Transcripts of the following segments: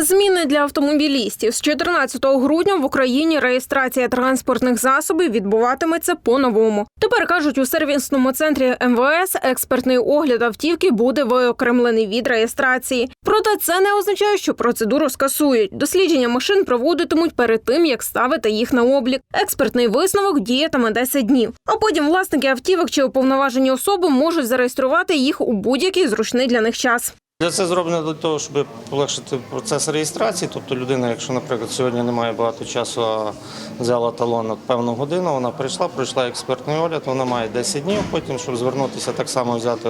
Зміни для автомобілістів з 14 грудня в Україні реєстрація транспортних засобів відбуватиметься по-новому. Тепер кажуть у сервісному центрі МВС експертний огляд автівки буде виокремлений від реєстрації. Проте це не означає, що процедуру скасують. Дослідження машин проводитимуть перед тим, як ставити їх на облік. Експертний висновок діятиме 10 днів. А потім власники автівок чи уповноважені особи можуть зареєструвати їх у будь-який зручний для них час. Для це зроблено для того, щоб полегшити процес реєстрації. Тобто людина, якщо, наприклад, сьогодні немає багато часу, а взяла талон на певну годину, вона прийшла, пройшла експертний огляд, вона має 10 днів потім, щоб звернутися, так само взяти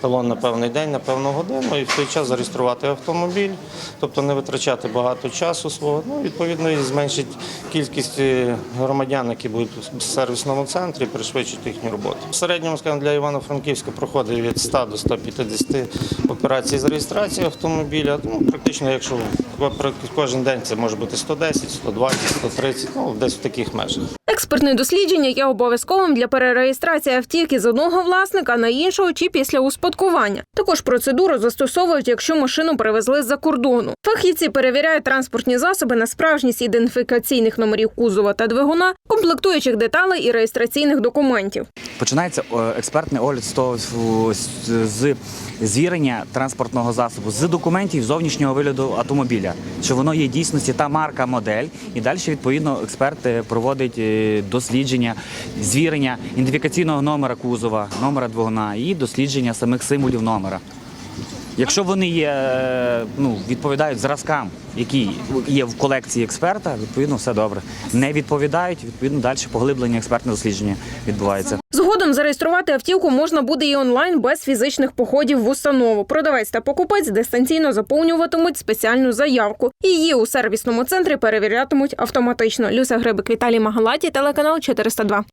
талон на певний день, на певну годину і в той час зареєструвати автомобіль, тобто не витрачати багато часу свого. Ну, відповідно, і зменшить кількість е, громадян, які будуть в сервісному центрі, пришвидшить їхню роботу. В середньому, скажімо, для Івано-Франківська проходить від 100 до 150 операцій реєстрації автомобіля. Ну, практично, якщо кожен день це може бути 110, 120, 130, ну, десь в таких межах. Експертне дослідження є обов'язковим для перереєстрації автівки з одного власника на іншого чи після успадкування. Також процедуру застосовують, якщо машину привезли з-за кордону. Фахівці перевіряють транспортні засоби на справжність ідентифікаційних номерів кузова та двигуна, комплектуючих деталей і реєстраційних документів. Починається е, експертний огляд з того з- звірення транспортного засобу з документів зовнішнього вигляду автомобіля, що воно є дійсності та марка, модель, і далі відповідно експерт е, проводить е, дослідження, звірення ідентифікаційного номера кузова, номера двигуна і дослідження самих символів номера. Якщо вони є, е, ну, відповідають зразкам, які є в колекції експерта, відповідно все добре. Не відповідають, відповідно далі поглиблення експертне дослідження відбувається. Згодом зареєструвати автівку можна буде і онлайн без фізичних походів в установу. Продавець та покупець дистанційно заповнюватимуть спеціальну заявку. Її у сервісному центрі перевірятимуть автоматично. Люся Грибик, Віталій Магалаті, телеканал 402.